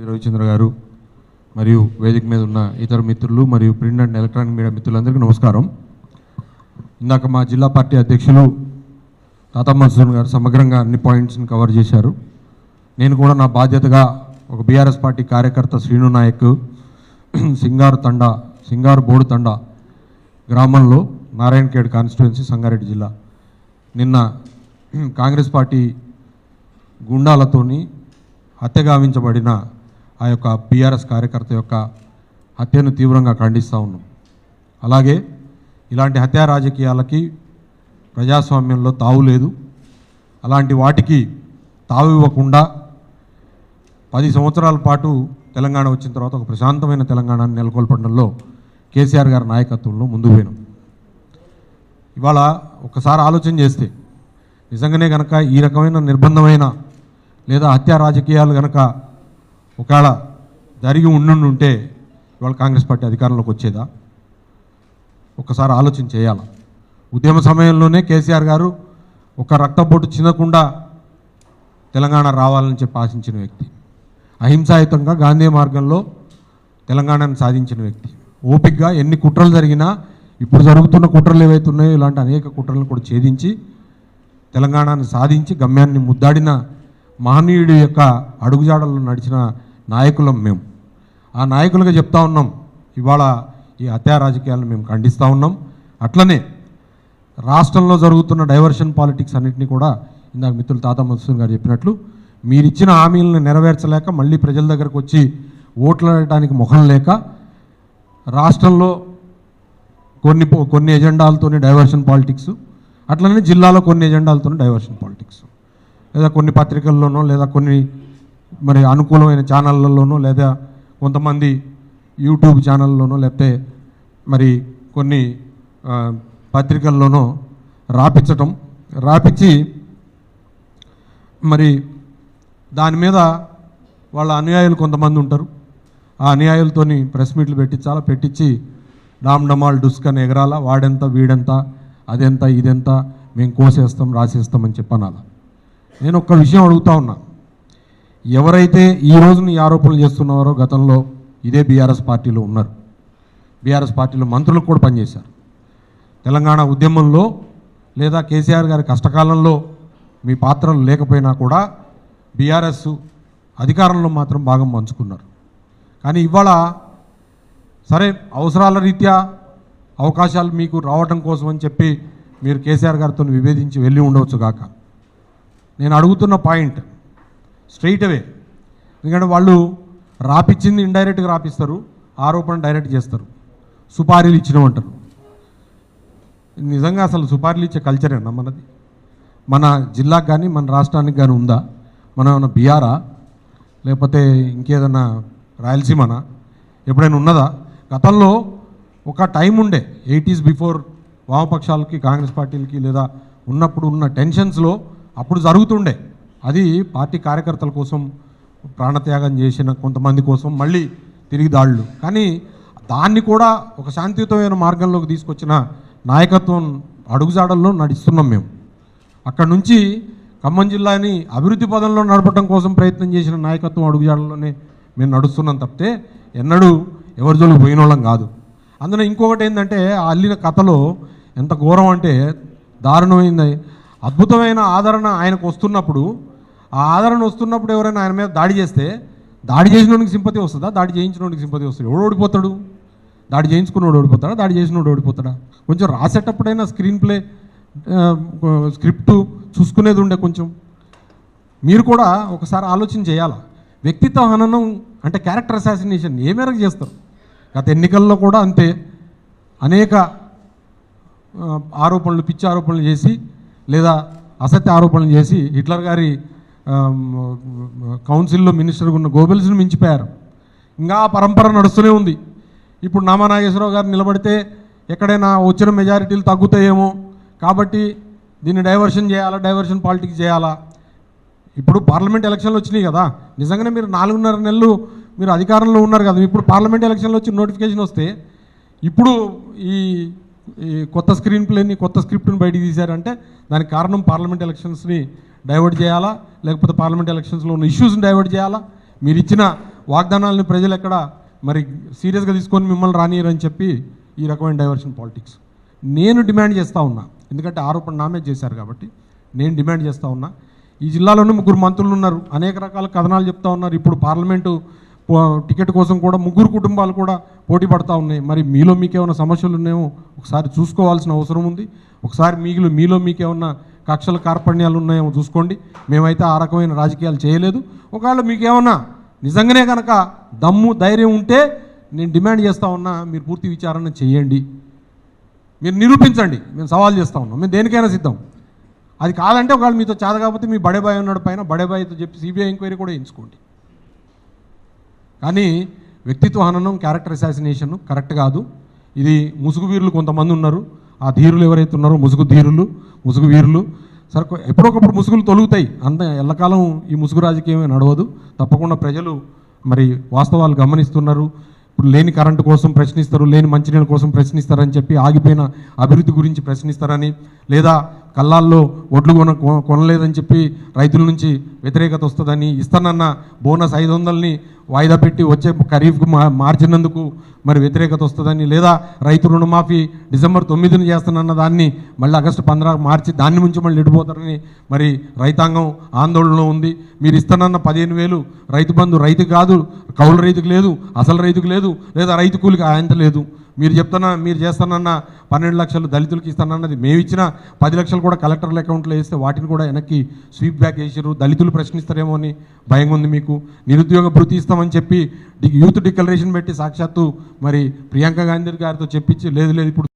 రవిచంద్ర గారు మరియు వేదిక మీద ఉన్న ఇతర మిత్రులు మరియు ప్రింట్ అండ్ ఎలక్ట్రానిక్ మీడియా మిత్రులందరికీ నమస్కారం. ఇందాక మా జిల్లా పార్టీ అధ్యక్షులు తాతా మన్సూర్ గారు సమగ్రంగా అన్ని పాయింట్స్ని కవర్ చేశారు. నేను కూడా నా బాధ్యతగా ఒక బీఆర్ఎస్ పార్టీ కార్యకర్త శ్రీను నాయక్ సింగారు తండా సింగారు బోడు తండా గ్రామంలో నారాయణఖేడ్ కాన్స్టిట్యుయెన్సీ సంగారెడ్డి జిల్లా. నిన్న కాంగ్రెస్ పార్టీ గుండాలతోని హత్యగావించబడిన ఆ యొక్క బీఆర్ఎస్ కార్యకర్త యొక్క హత్యను తీవ్రంగా ఖండిస్తూ ఉన్నాం. అలాగే ఇలాంటి హత్యా రాజకీయాలకి ప్రజాస్వామ్యంలో తావు లేదు. అలాంటి వాటికి తావు ఇవ్వకుండా పది సంవత్సరాల పాటు తెలంగాణ వచ్చిన తర్వాత ఒక ప్రశాంతమైన తెలంగాణను నెలకొల్పడంలో కేసీఆర్ గారి నాయకత్వంలో ముందు పోయినాం. ఇవాళ ఒకసారి ఆలోచన చేస్తే నిజంగానే కనుక ఈ రకమైన నిర్బంధమైన లేదా హత్యా రాజకీయాలు కనుక ఒకవేళ జరిగి ఉండుంటే ఇవాళ కాంగ్రెస్ పార్టీ అధికారంలోకి వచ్చేదా? ఒకసారి ఆలోచన చేయాలి? ఉద్యమ సమయంలోనే కేసీఆర్ గారు ఒక రక్తపోటు చిన్నకుండా తెలంగాణ రావాలని చెప్పి ఆశించిన వ్యక్తి. అహింసాయుతంగా గాంధీ మార్గంలో తెలంగాణను సాధించిన వ్యక్తి. ఓపిక్గా ఎన్ని కుట్రలు జరిగినా ఇప్పుడు జరుగుతున్న కుట్రలు ఏవైతే ఉన్నాయో ఇలాంటి అనేక కుట్రలను కూడా ఛేదించి తెలంగాణను సాధించి గమ్యాన్ని ముద్దాడిన మహనీయుడి యొక్క అడుగుజాడల్లో నడిచిన నాయకులం మేము. ఆ నాయకులుగా చెప్తా ఉన్నాం. ఇవాళ ఈ హత్యా రాజకీయాలను మేము ఖండిస్తూ ఉన్నాం. అట్లనే రాష్ట్రంలో జరుగుతున్న డైవర్షన్ పాలిటిక్స్ అన్నింటినీ కూడా ఇందాక మిత్రులు తాత మధుసూన్ గారు చెప్పినట్లు మీరు ఇచ్చిన హామీలను నెరవేర్చలేక మళ్ళీ ప్రజల దగ్గరకు వచ్చి ఓట్లాడటానికి ముఖం లేక రాష్ట్రంలో కొన్ని కొన్ని ఎజెండాలతోని డైవర్షన్ పాలిటిక్స్ అట్లనే జిల్లాలో కొన్ని ఎజెండాలతోని డైవర్షన్ పాలిటిక్స్. లేదా కొన్ని పత్రికల్లోనో లేదా కొన్ని మరి అనుకూలమైన ఛానళ్ళలోనో లేదా కొంతమంది యూట్యూబ్ ఛానల్లోనో లేకపోతే మరి కొన్ని పత్రికల్లోనో రాపించటం రాపించి మరి దాని మీద వాళ్ళ అనుయాయులు కొంతమంది ఉంటారు. ఆ అనుయాయులతోని ప్రెస్ మీట్లు పెట్టించాలా పెట్టించి డామ్ డమాల్ డుస్కన్ ఎగరాల వాడెంత వీడెంత అదెంత ఇదెంత మేము కోసేస్తాం రాసేస్తామని చెప్పనాలా. నేను ఒక్క విషయం అడుగుతా ఉన్నా. ఎవరైతే ఈ రోజున ఈ ఆరోపణలు చేస్తున్నారో గతంలో ఇదే బీఆర్ఎస్ పార్టీలో ఉన్నారు. బీఆర్ఎస్ పార్టీలో మంత్రులు కూడా పనిచేశారు. తెలంగాణ ఉద్యమంలో లేదా కేసీఆర్ గారి కష్టకాలంలో మీ పాత్రలు లేకపోయినా కూడా బీఆర్ఎస్ అధికారంలో మాత్రం భాగం పంచుకున్నారు. కానీ ఇవాళ సరే అవసరాల రీత్యా అవకాశాలు మీకు రావటం కోసం అని చెప్పి మీరు కేసీఆర్ గారితో విభేదించి వెళ్ళి ఉండవచ్చు కాక. నేను అడుగుతున్న పాయింట్ స్ట్రైట్ అవే. ఎందుకంటే వాళ్ళు రాపిచ్చింది ఇండైరెక్ట్గా రాపిస్తారు ఆరోపణ డైరెక్ట్ చేస్తారు. సుపారీలు ఇచ్చినామంటారు నిజంగా అసలు సుపారీలు ఇచ్చే కల్చరేనా మనది? మన జిల్లాకు కానీ మన రాష్ట్రానికి కానీ ఉందా? మనం ఏమైనా బీఆరా? లేకపోతే ఇంకేదన్నా రాయలసీమనా? ఎప్పుడైనా ఉన్నదా? గతంలో ఒక టైం ఉండే ఎయిటీస్ బిఫోర్ వామపక్షాలకి కాంగ్రెస్ పార్టీలకి లేదా ఉన్నప్పుడు ఉన్న టెన్షన్స్లో అప్పుడు జరుగుతుండే. అది పార్టీ కార్యకర్తల కోసం ప్రాణత్యాగం చేసిన కొంతమంది కోసం మళ్ళీ తిరిగి దాడులు. కానీ దాన్ని కూడా ఒక శాంతియుతమైన మార్గంలోకి తీసుకొచ్చిన నాయకత్వం అడుగుజాడల్లో నడుస్తున్నాం మేము. అక్కడ నుంచి ఖమ్మం జిల్లాని అభివృద్ధి పదంలో నడపడం కోసం ప్రయత్నం చేసిన నాయకత్వం అడుగుజాడల్లోనే మేము నడుస్తున్నాం తప్పితే ఎన్నడూ ఎవరి జోలికి పోయిన వాళ్ళం కాదు. అందులో ఇంకొకటి ఏంటంటే ఆ అల్లిన కథలో ఎంత ఘోరం అంటే దారుణమైంది. అద్భుతమైన ఆదరణ ఆయనకు వస్తున్నప్పుడు ఆ ఆదరణ వస్తున్నప్పుడు ఎవరైనా ఆయన మీద దాడి చేస్తే దాడి చేసినోడికి సింపతి వస్తుందా? దాడి చేయించినోడికి సింపతి వస్తుంది? ఎవడు ఓడిపోతాడు? దాడి చేయించుకున్నోడు ఓడిపోతాడా? దాడి చేసినోడు ఓడిపోతాడా? కొంచెం రాసేటప్పుడైనా స్క్రీన్ ప్లే స్క్రిప్ట్ చూసుకునేది ఉండే కొంచెం. మీరు కూడా ఒకసారి ఆలోచన చేయాలి? వ్యక్తిత్వ హననం అంటే క్యారెక్టర్ అసాసినేషన్ ఏ మేరకు చేస్తారు? గత ఎన్నికల్లో కూడా అంతే. అనేక ఆరోపణలు పిచ్చి ఆరోపణలు చేసి లేదా అసత్య ఆరోపణలు చేసి హిట్లర్ గారి కౌన్సిల్లో మినిస్టర్గా ఉన్న గోబెల్స్ని మించిపోయారు. ఇంకా ఆ పరంపర నడుస్తూనే ఉంది. ఇప్పుడు నామా నాగేశ్వరరావు గారు నిలబడితే ఎక్కడైనా వచ్చిన మెజారిటీలు తగ్గుతాయేమో. కాబట్టి దీన్ని డైవర్షన్ చేయాలా డైవర్షన్ పాలిటిక్స్ చేయాలా? ఇప్పుడు పార్లమెంట్ ఎలక్షన్లు వచ్చినాయి కదా. నిజంగానే మీరు నాలుగున్నర నెలలు మీరు అధికారంలో ఉన్నారు కదా. ఇప్పుడు పార్లమెంట్ ఎలక్షన్లు వచ్చి నోటిఫికేషన్ వస్తే ఇప్పుడు ఈ ఈ కొత్త స్క్రీన్ ప్లేని కొత్త స్క్రిప్ట్ని బయటికి తీశారంటే దానికి కారణం పార్లమెంట్ ఎలక్షన్స్ని డైవర్ట్ చేయాలా? లేకపోతే పార్లమెంట్ ఎలక్షన్స్లో ఉన్న ఇష్యూస్ని డైవర్ట్ చేయాలా? మీరు ఇచ్చిన వాగ్దానాలను ప్రజలు ఎక్కడ మరి సీరియస్గా తీసుకొని మిమ్మల్ని రానియరని చెప్పి ఈ రకమైన డైవర్షన్ పాలిటిక్స్. నేను డిమాండ్ చేస్తూ ఉన్నా. ఎందుకంటే ఆరోపణ నామే చేశారు కాబట్టి నేను డిమాండ్ చేస్తూ ఉన్నా. ఈ జిల్లాలోనే ముగ్గురు మంత్రులు ఉన్నారు అనేక రకాల కథనాలు చెప్తా ఉన్నారు. ఇప్పుడు పార్లమెంటు టికెట్ కోసం కూడా ముగ్గురు కుటుంబాలు కూడా పోటీ పడతా ఉన్నాయి. మరి మీలో మీకేమైనా సమస్యలు ఉన్నాయో ఒకసారి చూసుకోవాల్సిన అవసరం ఉంది. ఒకసారి మీలో మీలో మీకేమన్నా కక్షల కార్పణ్యాలు ఉన్నాయేమో చూసుకోండి. మేమైతే ఆ రకమైన రాజకీయాలు చేయలేదు. ఒకవేళ మీకేమన్నా నిజంగానే కనుక దమ్ము ధైర్యం ఉంటే నేను డిమాండ్ చేస్తా ఉన్నా మీరు పూర్తి విచారణ చేయండి. మీరు నిరూపించండి. మేము సవాల్ చేస్తా ఉన్నాం. మేము దేనికైనా సిద్ధం. అది కాదంటే ఒకవేళ మీతో చేత కాకపోతే మీ బడేబాయ్ ఉన్నాడు పైన బడేబాయ్తో చెప్పి సిబిఐ ఎంక్వైరీ కూడా ఎంచుకోండి కానీ వ్యక్తిత్వ హననం క్యారెక్టర్ అసాసినేషన్ కరెక్ట్ కాదు. ఇది ముసుగు వీరులు కొంతమంది ఉన్నారు. ఆ ధీరులు ఎవరైతే ఉన్నారో ముసుగు ధీరులు ముసుగు వీరులు. సరే ఎప్పుడొకప్పుడు ముసుగులు తొలుగుతాయి. అంత ఎల్లకాలం ఈ ముసుగు రాజకీయమే నడవదు. తప్పకుండా ప్రజలు మరి వాస్తవాలు గమనిస్తున్నారు. ఇప్పుడు లేని కరెంటు కోసం ప్రశ్నిస్తారు లేని మంచినీళ్ళ కోసం ప్రశ్నిస్తారని చెప్పి ఆగిపోయిన అభివృద్ధి గురించి ప్రశ్నిస్తారని లేదా కళ్ళాల్లో ఒడ్లు కొన కొనలేదని చెప్పి రైతుల నుంచి వ్యతిరేకత వస్తుందని ఇస్తానన్న బోనస్ ఐదు వందలని వాయిదా పెట్టి వచ్చే ఖరీఫ్కు మా మార్చినందుకు మరి వ్యతిరేకత వస్తుందని లేదా రైతు రుణమాఫీ డిసెంబర్ తొమ్మిదిని చేస్తానన్న దాన్ని మళ్ళీ ఆగస్టు పంద్రా మార్చి దాన్ని నుంచి మళ్ళీ ఎడిపోతారని మరి రైతాంగం ఆందోళనలో ఉంది. మీరు ఇస్తానన్న పదిహేను వేలు రైతు బంధు రైతు కాదు కౌలు రైతుకు లేదు అసలు రైతుకు లేదు లేదా రైతు కూలికి ఆయంత లేదు. మీరు చెప్తున్నా మీరు చేస్తానన్న పన్నెండు లక్షలు దళితులకి ఇస్తానన్నది మేము ఇచ్చిన పది లక్షలు కూడా కలెక్టర్ల అకౌంట్లో వేస్తే వాటిని కూడా వెనక్కి స్వీప్ బ్యాక్ వేసారు దళితులు ప్రశ్నిస్తారేమో అని భయంగా ఉంది మీకు. నిరుద్యోగ భృతి ఇస్తామని చెప్పి యూత్ డిక్లరేషన్ పెట్టి సాక్షాత్తు మరి ప్రియాంక గాంధీ గారితో చెప్పించి లేదు లేదు ఇప్పుడు